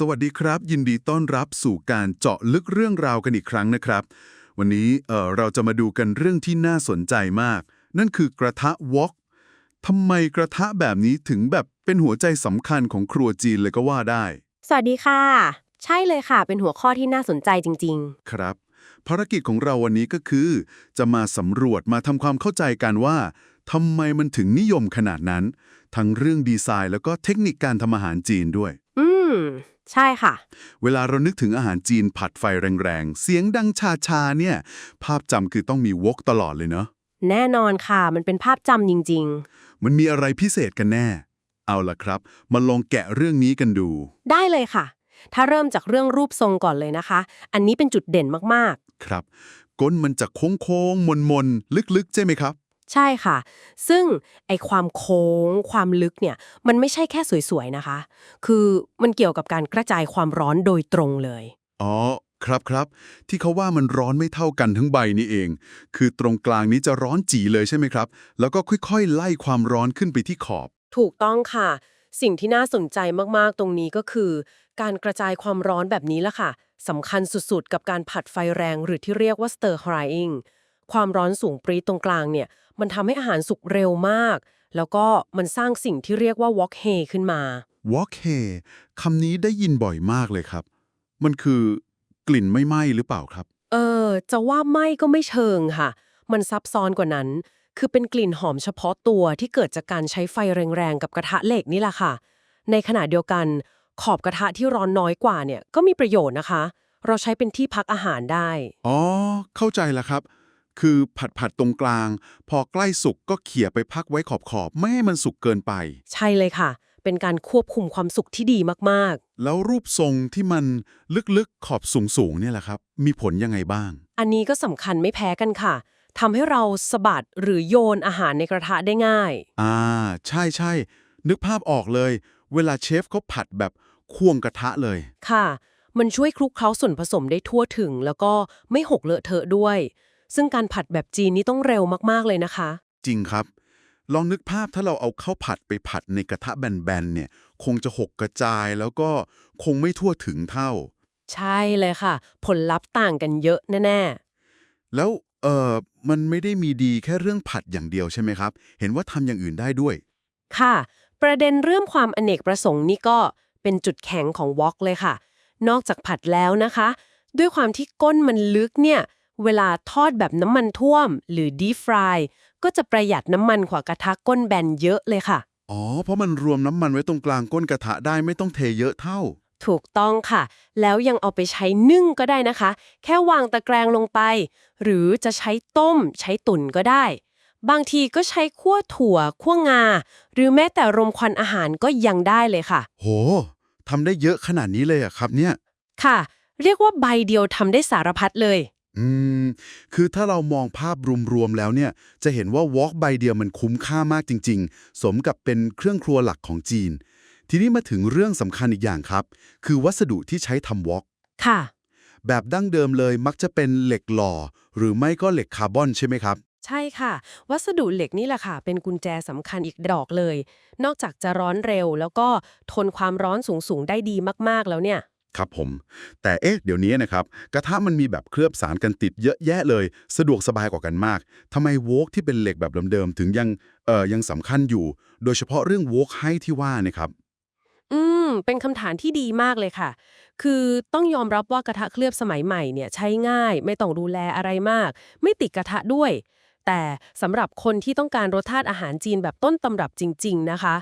สวัสดีครับ ยินดีต้อนรับสู่การเจาะลึกเรื่องราวกันอีกครั้งนะครับ วันนี้เอ่อเราจะมาดูกันเรื่องที่น่าสนใจมาก นั่นคือกระทะวอกทำไมกระทะแบบนี้ถึงแบบเป็นหัวใจสำคัญของครัวจีนเลยก็ว่าได้ สวัสดีค่ะ ใช่เลยค่ะ เป็นหัวข้อที่น่าสนใจจริงครับ ภารกิจของเราวันนี้ก็คือ จะมาสำรวจมาทำความเข้าใจกันว่าทำไมมันถึงนิยมขนาดนั้น ทั้งเรื่องดีไซน์แล้วก็เทคนิคการทำอาหารจีนด้วยๆอื ม ใช่ค่ะ เวลาเรานึกถึงอาหารจีนผัดไฟแรงๆ เสียงดังชาชาๆเนี่ย ภาพจำคือต้องมีวกตลอดเลยเนาะ แน่นอนค่ะ มันเป็นภาพจำจริง มันมีอะไรพิเศษกันแน่ เอาล่ะครับ มาลองแกะเรื่องนี้กันดู ๆ ได้เลยค่ะ ถ้าเริ่มจากเรื่องรูปทรงก่อนเลยนะคะ อันนี้เป็นจุดเด่นมากครับ ก้นมันจะโค้งๆ มนๆ ลึกๆ ใช่ไหมครับๆ ใช่ค่ะ ซึ่งไอความโค้ง ความลึกเนี่ย มันไม่ใช่แค่สวยๆนะคะ คือมันเกี่ยวกับการกระจายความร้อนโดยตรงเลย อ๋อ ครับครับ ที่เขาว่ามันร้อนไม่เท่ากันทั้งใบนี่เอง คือตรงกลางนี้จะร้อนจีเลยใช่ไหมครับ แล้วก็ค่อยๆ ไล่ความร้อนขึ้นไปที่ขอบ ถูกต้องค่ะ สิ่งที่น่าสนใจมากๆ ตรงนี้ก็คือ การกระจายความร้อนแบบนี้ละค่ะสำคัญสุดๆ กับการผัดไฟแรงหรือที่เรียกว่า stir frying ความร้อนสูงปรี๊ดตรงกลางเนี่ย มันทำให้อาหารสุกเร็วมาก แล้วก็มันสร้างสิ่งที่เรียกว่า wok hay ขึ้นมา wok hay คำนี้ได้ยินบ่อยมากเลยครับ มันคือกลิ่นไม่ไหม้หรือเปล่าครับ เออ จะว่าไม่ก็ไม่เชิงค่ะ มันซับซ้อนกว่านั้น คือเป็นกลิ่นหอมเฉพาะตัวที่เกิดจากการใช้ไฟแรงๆ กับกระทะเหล็กนี่แหละค่ะ ในขณะเดียวกัน ขอบกระทะที่ร้อนน้อยกว่าเนี่ยก็มีประโยชน์นะคะ เราใช้เป็นที่พักอาหารได้ อ๋อ เข้าใจแล้วครับ คือผัดผัดๆตรงกลาง พอใกล้สุกก็เขี่ยไปพักไว้ขอบขอบๆไม่ให้มันสุกเกินไป ใช่เลยค่ะ เป็นการควบคุมความสุขที่ดีมากแล้วรูปทรงที่มันลึกๆขอบสูงๆเนี่ยแหละครับ มีผลยังไงบ้าง ๆ อันนี้ก็สำคัญไม่แพ้กันค่ะทำให้เราสะบัดหรือโยนอาหารในกระทะได้ง่าย อ่า ใช่ใช่นึกภาพออกเลย เวลาเชฟเขาผัดแบบควงกระทะเลย ค่ะ มันช่วยคลุกเคล้าส่วนผสมได้ทั่วถึง แล้วก็ไม่หกเลอะเทอะด้วย ซึ่งการผัดแบบจีนนี่ต้องเร็วมากๆเลยนะคะ จริงครับ ลองนึกภาพถ้าเราเอาข้าวผัดไปผัดในกระทะแบนๆเนี่ย คงจะหกกระจายแล้วก็คงไม่ทั่วถึงเท่า ใช่เลยค่ะ ผลลัพธ์ต่างกันเยอะแน่แล้วเออมันไม่ได้มีดีแค่เรื่องผัดอย่างเดียวใช่ไหมครับ เห็นว่าทำอย่างอื่นได้ด้วยๆค่ะ ประเด็นเรื่องความอเนกประสงค์นี่ก็เป็นจุดแข็งของวอกเลยค่ะ นอกจากผัดแล้วนะคะ ด้วยความที่ก้นมันลึกเนี่ย เวลาทอดแบบน้ำมันท่วม หรือ deep fry ก็จะประหยัดน้ำมันกว่ากระทะก้นแบนเยอะเลยค่ะ อ๋อ เพราะมันรวมน้ำมันไว้ตรงกลางก้นกระทะได้ไม่ต้องเทเยอะเท่า ถูกต้องค่ะ แล้วยังเอาไปใช้นึ่งก็ได้นะคะ แค่วางตะแกรงลงไป หรือจะใช้ต้ม ใช้ตุ๋นก็ได้ บางทีก็ใช้คั่วถั่วคั่วงา หรือแม้แต่รมควันอาหารก็ยังได้เลยค่ะ โหทำได้เยอะขนาดนี้เลยอะครับเนี่ย ค่ะ เรียกว่าใบเดียวทำได้สารพัดเลย อืม คือถ้าเรามองภาพรวมๆแล้วเนี่ย จะเห็นว่าวอล์กใบเดียวมันคุ้มค่ามากจริง ๆ สมกับเป็นเครื่องครัวหลักของจีน ทีนี้มาถึงเรื่องสำคัญอีกอย่างครับ คือวัสดุที่ใช้ทำวอล์กค่ะ แบบดั้งเดิมเลยมักจะเป็นเหล็กหล่อ หรือไม่ก็เหล็กคาร์บอนใช่ไหมครับ ใช่ค่ะ วัสดุเหล็กนี่แหละค่ะ เป็นกุญแจสำคัญอีกดอกเลย นอกจากจะร้อนเร็วแล้วก็ทนความร้อนสูงๆได้ดีมากๆแล้วเนี่ย ครับผม แต่เอ๊ะเดี๋ยวนี้นะครับ กระทะมันมีแบบเคลือบสารกันติดเยอะแยะเลย สะดวกสบายกว่ากันมากทำไมโวกที่เป็นเหล็กแบบเดิมๆถึงยังเอ่อยังสำคัญอยู่ โดยเฉพาะเรื่องโวกให้ที่ว่าเนะครับ อืม เป็นคำถามที่ดีมากเลยค่ะ คือต้องยอมรับว่ากระทะเคลือบสมัยใหม่เนี่ยใช้ง่าย ไม่ต้องดูแลอะไรมาก ไม่ติดกระทะด้วย แต่สำหรับคนที่ต้องการรสชาติอาหารจีนแบบต้นตำรับจริง ๆ นะคะ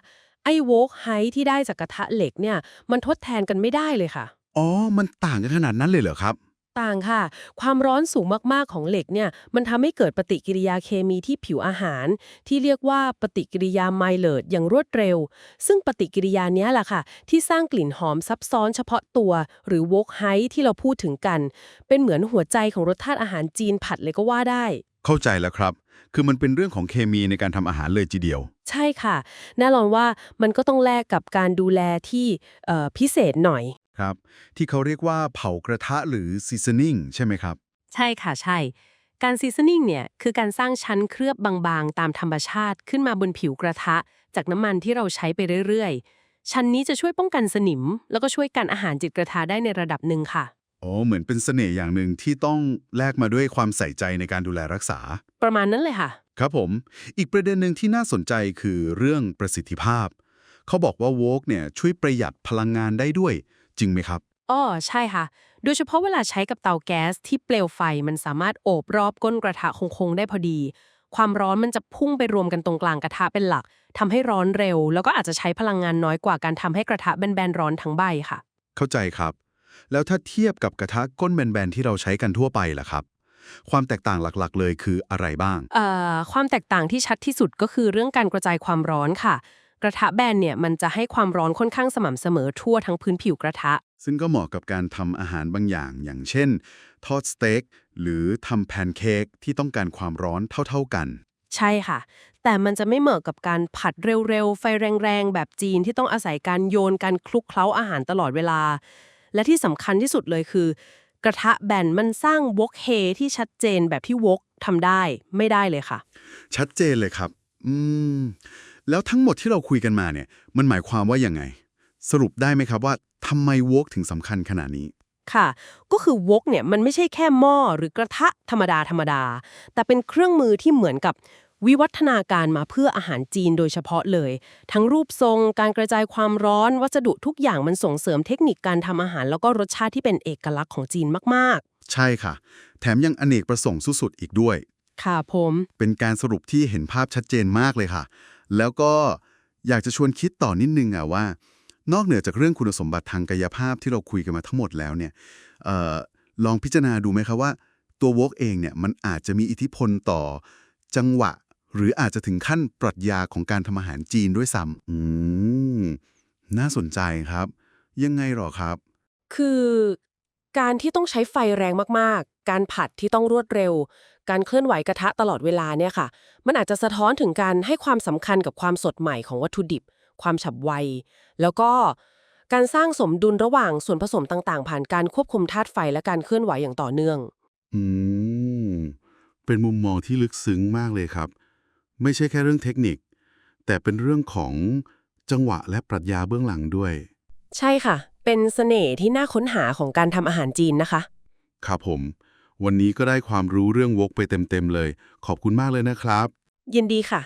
ไอ้โวกไฮที่ได้จากกระทะเหล็กเนี่ย มันทดแทนกันไม่ได้เลยค่ะ อ๋อ มันต่างกันขนาดนั้นเลยเหรอครับ ต่างค่ะ ความร้อนสูงมากๆของเหล็กเนี่ย มันทำให้เกิดปฏิกิริยาเคมีที่ผิวอาหาร ที่เรียกว่าปฏิกิริยาไมเลอร์ดอย่างรวดเร็ว ซึ่งปฏิกิริยาเนี้ยแหละค่ะ ที่สร้างกลิ่นหอมซับซ้อนเฉพาะตัว หรือวกไฮที่เราพูดถึงกัน เป็นเหมือนหัวใจของรสชาติอาหารจีนผัดเลยก็ว่าได้ เข้าใจแล้วครับ คือมันเป็นเรื่องของเคมีในการทำอาหารเลยทีเดียว ใช่ค่ะ แน่นอนว่ามันก็ต้องแลกกับการดูแลที่เอ่อพิเศษหน่อย ครับ ที่เขาเรียกว่าเผากระทะหรือ seasoning ใช่ไหมครับ ใช่ค่ะใช่ การซีซันนิ่งเนี่ยคือการสร้างชั้นเคลือบบางๆ ตามธรรมชาติขึ้นมาบนผิวกระทะ จากน้ำมันที่เราใช้ไปเรื่อยชั้นนี้จะช่วยป้องกันสนิม แล้วก็ช่วยกันอาหารจิตกระทาได้ในระดับหนึ่งค่ะ อ๋อ เหมือนเป็นเสน่ห์อย่างหนึ่งที่ต้องแลกมาด้วยความใส่ใจในการดูแลรักษา ประมาณนั้นเลยค่ะ ครับผม อีกประเด็นหนึ่งที่น่าสนใจคือเรื่องประสิทธิภาพ เขาบอกว่าโวกเนี่ยช่วยประหยัดพลังงานได้ด้วย จริงไหมครับอ้อใช่ค่ะ โดยเฉพาะเวลาใช้กับเตาแก๊สที่เปลวไฟมันสามารถโอบรอบก้นกระทะคงๆได้พอดี ความร้อนมันจะพุ่งไปรวมกันตรงกลางกระทะเป็นหลักทำให้ร้อนเร็ว แล้วก็อาจจะใช้พลังงานน้อยกว่าการทำให้กระทะแบนๆร้อนทั้งใบค่ะ เข้าใจครับ แล้วถ้าเทียบกับกระทะก้นแบนๆที่เราใช้กันทั่วไปล่ะครับ ความแตกต่างหลักๆ เลยคืออะไรบ้างเอ่อความแตกต่างที่ชัดที่สุดก็คือเรื่องการกระจายความร้อนค่ะ กระทะแบนเนี่ยมันจะให้ความร้อนค่อนข้างสม่ำเสมอทั่วทั้งพื้นผิวกระทะ ซึ่งก็เหมาะกับการทำอาหารบางอย่าง อย่างเช่น ทอดสเต็กหรือทำแพนเค้กที่ต้องการความร้อนเท่าๆกัน ใช่ค่ะ แต่มันจะไม่เหมาะกับการผัดเร็วๆ ไฟแรงๆ แบบจีนที่ต้องอาศัยการโยนการคลุกเคล้าอาหารตลอดเวลา และที่สำคัญที่สุดเลยคือ กระทะแบนมันสร้างวกเฮที่ชัดเจนแบบที่วกทำได้ไม่ได้เลยค่ะ ชัดเจนเลยครับ อืม แล้วทั้งหมดที่เราคุยกันมาเนี่ยมันหมายความว่ายังไง สรุปได้ไหมครับว่าทำไมโวกถึงสำคัญขนาดนี้ ค่ะ ก็คือวกเนี่ยมันไม่ใช่แค่หม้อหรือกระทะธรรมดาธรรมดา แต่เป็นเครื่องมือที่เหมือนกับวิวัฒนาการมาเพื่ออาหารจีนโดยเฉพาะเลย ทั้งรูปทรงการกระจายความร้อน วัสดุทุกอย่างมันส่งเสริมเทคนิคการทำอาหาร แล้วก็รสชาติที่เป็นเอกลักษณ์ของจีนมากใช่ค่ะ แถมยังอเนกประสงค์สุดๆอีกด้วยๆค่ะผม เป็นการสรุปที่เห็นภาพชัดเจนมากเลยค่ะ แล้วก็อยากจะชวนคิดต่อนิดนึงอะว่า นอกเหนือจากเรื่องคุณสมบัติทางกายภาพที่เราคุยกันมาทั้งหมดแล้วเนี่ยออลองพิจารณาดูไหมครับว่า ตัววอกเองเนี่ยมันอาจจะมีอิทธิพลต่อจังหวะ หรืออาจจะถึงขั้นปรัชญาของการทำอาหารจีนด้วยซ้ำอืมน่าสนใจครับ ยังไงหรอครับ คือการที่ต้องใช้ไฟแรงมากๆ การผัดที่ต้องรวดเร็ว การเคลื่อนไหวกระทะตลอดเวลาเนี่ยค่ะ มันอาจจะสะท้อนถึงการให้ความสำคัญกับความสดใหม่ของวัตถุดิบ ความฉับไว แล้วก็การสร้างสมดุลระหว่างส่วนผสมต่างๆ ผ่านการควบคุมธาตุไฟและการเคลื่อนไหวอย่างต่อเนื่อง อืม เป็นมุมมองที่ลึกซึ้งมากเลยครับ ไม่ใช่แค่เรื่องเทคนิค แต่เป็นเรื่องของจังหวะและปรัชญาเบื้องหลังด้วย ใช่ค่ะ เป็นเสน่ห์ที่น่าค้นหาของการทำอาหารจีนนะคะ ครับผม วันนี้ก็ได้ความรู้เรื่องวกไปเต็มๆเลย ขอบคุณมากเลยนะครับ ยินดีค่ะ